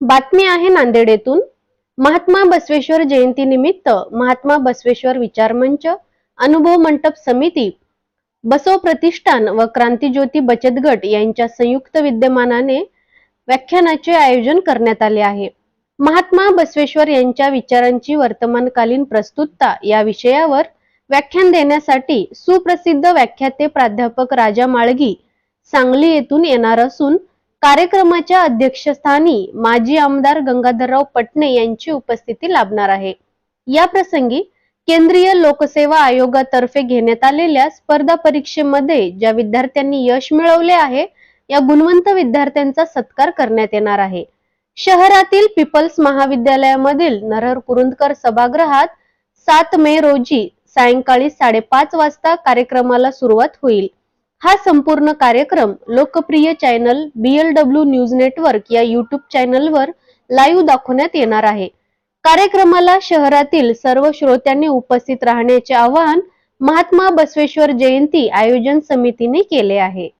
बातमी आहे नांदेड येथून महात्मा बसवेश्वर जयंती निमित्त महात्मा बसवेश्वर विचार मंच अनुभव मंडप समिती बसव प्रतिष्ठान व क्रांतीज्योती बचत गट यांच्या संयुक्त विद्यमानाने व्याख्यानाचे आयोजन करण्यात आले आहे. महात्मा बसवेश्वर यांच्या विचारांची वर्तमानकालीन प्रस्तुतता या विषयावर व्याख्यान देण्यासाठी सुप्रसिद्ध व्याख्याते प्राध्यापक राजा माळगी सांगली येथून येणार असून कार्यक्रमाच्या अध्यक्षस्थानी माजी आमदार गंगाधरराव पटणे यांची उपस्थिती लाभणार आहे. या प्रसंगी केंद्रीय लोकसेवा आयोगातर्फे घेण्यात आलेल्या स्पर्धा परीक्षेमध्ये ज्या विद्यार्थ्यांनी यश मिळवले आहे या गुणवंत विद्यार्थ्यांचा सत्कार करण्यात येणार आहे. शहरातील पीपल्स महाविद्यालयामधील नरहर कुरुंदकर सभागृहात सात मे रोजी सायंकाळी साडेपाच वाजता कार्यक्रमाला सुरुवात होईल. हा संपूर्ण कार्यक्रम लोकप्रिय चॅनल बीएलडब्ल्यू न्यूज नेटवर्क या युट्यूब चॅनलवर लाईव्ह दाखवण्यात येणार आहे. कार्यक्रमाला शहरातील सर्व श्रोत्यांनी उपस्थित राहण्याचे आवाहन महात्मा बसवेश्वर जयंती आयोजन समितीने केले आहे.